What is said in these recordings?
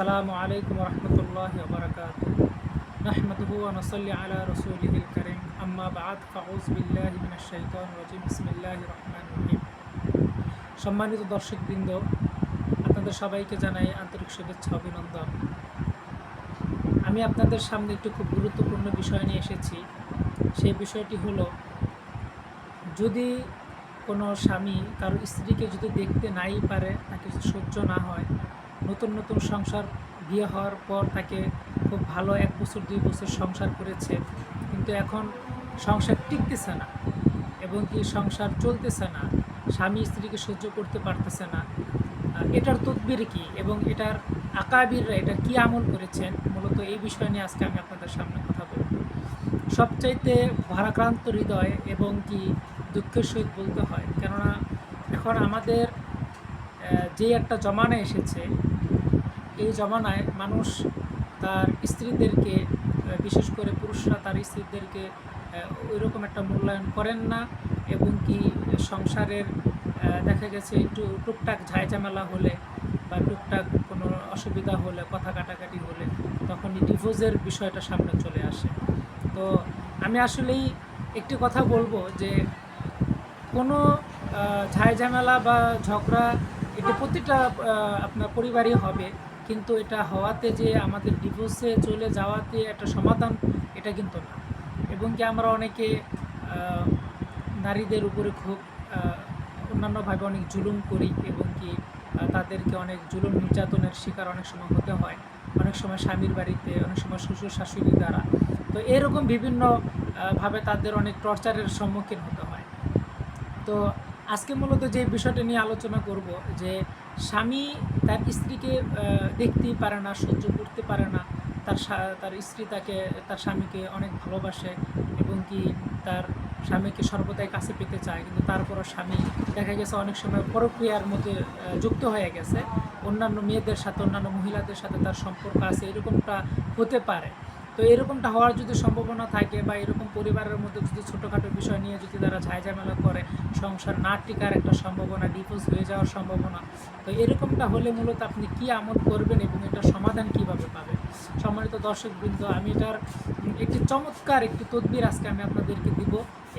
আসসালামু আলাইকুম রহমতুল্লাহ বরকাত نحمده ونصلي على رسوله الكريم أما بعد فأعوذ بالله من الشيطان الرجيم بسم الله الرحمن الرحيم সম্মানিত দর্শকবৃন্দ আপনাদের সবাইকে জানাই আন্তরিক শুভেচ্ছা অভিনন্দন আমি আপনাদের সামনে একটি খুব গুরুত্বপূর্ণ বিষয় নিয়ে এসেছি সেই বিষয়টি হলো যদি কোনো স্বামী কারো স্ত্রীকে যদি দেখতে নাই পারে তাকে যদি সহ্য না হয় নতুন নতুন সংসার বিয়ে হওয়ার পর তাকে খুব ভালো এক বছর, দুই বছর সংসার করেছে। কিন্তু এখন সংসার টিকতেছে না এবং কি সংসার চলতেছে না, স্বামী স্ত্রীকে সহ্য করতে পারতেছে না। এটার তদবির কি এবং এটার আকাবিররা এটা কি আমল করেছেন? মূলত এই বিষয় নিয়ে আজকে আমি আপনাদের সামনে কথা বলব। সবচাইতে ভারাক্রান্ত হৃদয় এবং কি দুঃখের সহিত বলতে হয়। কেননা এখন আমাদের যে একটা জমানা এসেছে, এই জমানায় মানুষ তার স্ত্রীদেরকে, বিশেষ করে পুরুষরা তার স্ত্রীদেরকে ওই রকম একটা মূল্যায়ন করেন না এবং কি সংসারের দেখা গেছে একটু টুকটাক ঝাইঝামেলা হলে বা টুকটাক কোনো অসুবিধা হলে, কথা কাটাকাটি হলে তখনই ডিভোর্সের বিষয়টা সামনে চলে আসে। তো আমি আসলেই একটি কথা বলব যে কোনো ঝাইঝামেলা বা ঝগড়া এটা প্রতিটা আপনার পরিবারই হবে। কিন্তু এটা হওয়াতে যে আমাদের ডিভোর্সে চলে যাওয়াতে একটা সমাধান, এটা কিন্তু না। এবং কি আমরা অনেকে নারীদের উপরে খুব অন্যান্যভাবে অনেক জুলুম করি এবং কি তাদেরকে অনেক জুলুম, নির্যাতনের শিকার অনেক সময় হতে হয়। অনেক সময় স্বামীর বাড়িতে, অনেক সময় শ্বশুর শাশুড়ি দ্বারা। তো এরকম বিভিন্নভাবে তাদের অনেক টর্চারের সম্মুখীন হতে হয়। তো আজকে মূলত যে বিষয়টা নিয়ে আলোচনা করব, যে স্বামী তার স্ত্রীকে দেখতেই পারে না, সহ্য করতে পারে না, তার তার স্ত্রী তাকে, তার স্বামীকে অনেক ভালোবাসে এবং কি তার স্বামীকে সর্বদাই কাছে পেতে চায়, কিন্তু তারপরও স্বামী দেখা গেছে অনেক সময় পরক্রিয়ার মধ্যে যুক্ত হয়ে গেছে। অন্যান্য মেয়েদের সাথে, অন্যান্য মহিলাদের সাথে তার সম্পর্ক আছে, এরকমটা হতে পারে। তো এরকমটা হওয়ার যদি সম্ভাবনা থাকে বা এরকম পরিবারের মধ্যে যদি ছোটোখাটো বিষয় নিয়ে যদি তারা ঝাইঝামেলা করে, সংসার না টিকার একটা সম্ভাবনা ডিভোর্স হয়ে যাওয়ার সম্ভাবনা, তো এরকমটা হলে মূলত আপনি কি আমল করবেন এবং এটার সমাধান কীভাবে পাবেন? সম্মানিত দর্শকবৃন্দ, আমি এটার একটি চমৎকার একটি তদবির আজকে আমি আপনাদেরকে দিব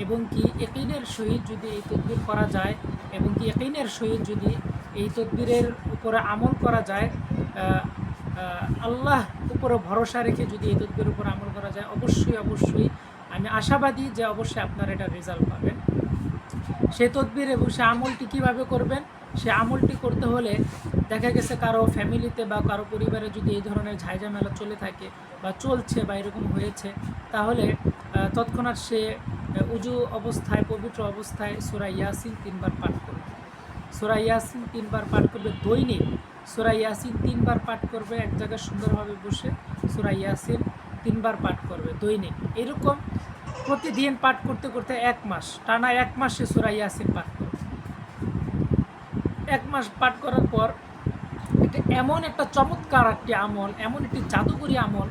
এবং কি একিনের সহিত যদি এই তদবির করা যায় এবং কি একিনের সহিত যদি এই তদবিরের উপরে আমল করা যায় আল্লাহ উপরে ভরসা রেখে যদি এই তদবির উপর আমল করা যায়, অবশ্যই অবশ্যই আমি আশাবাদী যে অবশ্যই আপনারা এটা রেজাল্ট পাবেন। সে তদবির এবং সে আমলটি কীভাবে করবেন, সে আমলটি করতে হলে দেখা গেছে কারও ফ্যামিলিতে বা কারও পরিবারে যদি এই ধরনের ঝাইঝামেলা চলে থাকে বা চলছে বা এরকম হয়েছে, তাহলে তৎক্ষণাৎ সে উজু অবস্থায়, পবিত্র অবস্থায় সুরা ইয়াসিন তিনবার পাঠ করবে। সুরা ইয়াসিন তিনবার পাঠ করবে, দৈনিক সুরা ইয়াসিন তিনবার পাঠ করবে, এক জায়গায় সুন্দরভাবে বসে সুরা ইয়াসিন তিনবার পাঠ করবে, দৈনিক। এরকম প্রতিদিন পাঠ করতে করতে এক মাস, টানা এক মাসে সুরা ইয়াসিন পাঠ করবে। এক মাস পাঠ করার পর এটা এমন একটা চমৎকার একটি আমল, এমন একটি জাদুকরী আমল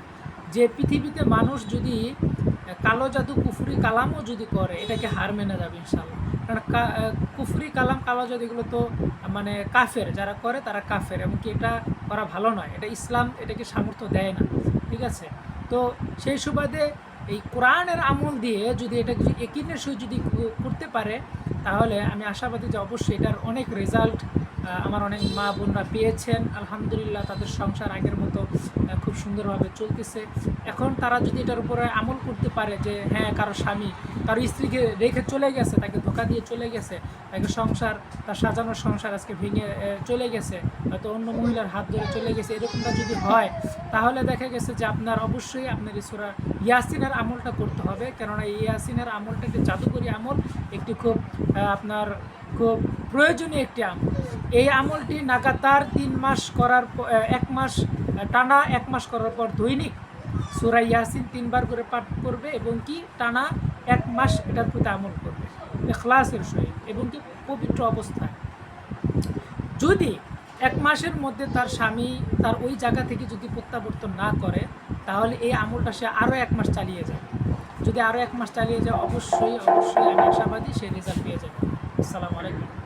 যে পৃথিবীতে মানুষ যদি কালো জাদু কুফুরি কালামও যদি করে, এটাকে হার মেনে যাবে ইনশাল্লাহ কারণ কুফরি কালাম, কালো জাদু এগুলো তো মানে কাফের, যারা করে তারা কাফের, এমনকি এটা করা ভালো নয়। এটা ইসলাম এটাকে সামর্থ্য দেয় না, ঠিক আছে? তো সেই সুবাদে এই কোরআনের আমল দিয়ে যদি এটা একিনের সহিত যদি করতে পারে, তাহলে আমি আশাবাদী যে অবশ্যই এটার অনেক রেজাল্ট আমার অনেক মা বোনরা পেয়েছেন। আলহামদুলিল্লাহ তাদের সংসার আগের মতো খুব সুন্দরভাবে চলতেছে। এখন তারা যদি এটার উপরে আমল করতে পারে যে হ্যাঁ কারও স্বামী কারও স্ত্রীকে রেখে চলে গেছে, তাকে ধোকা দিয়ে চলে গেছে, তাকে সংসার, তার সাজানোর সংসার আজকে ভেঙে চলে গেছে, হয়তো অন্য মহিলার হাত ধরে চলে গেছে, এরকমটা যদি হয়, তাহলে দেখা গেছে যে আপনার অবশ্যই আপনার ইসুরা ইয়াসিনের আমলটা করতে হবে। কেননা এই ইয়াসিনের আমলটা একটি জাদুকরী আমল, একটি খুব আপনার খুব প্রয়োজনীয় একটি আমল। এই আমলটি নাগাতার তিন মাস করার এক মাস টানা এক মাস করার পর দৈনিক সুরা ইয়াসিন তিনবার করে পাঠ করবে এবং কি টানা এক মাস এটার প্রতি আমল করবে। এখলাসের সহিত এবং কি পবিত্র অবস্থায়। যদি এক মাসের মধ্যে তার স্বামী তার ওই জায়গা থেকে যদি প্রত্যাবর্তন না করে, তাহলে এই আমলটা সে আরও এক মাস চালিয়ে যাবে। যদি আরও এক মাস চালিয়ে যায়, অবশ্যই অবশ্যই আমি আশাবাদী সে রেজাল্ট পেয়ে যাবে। আসসালামু আলাইকুম।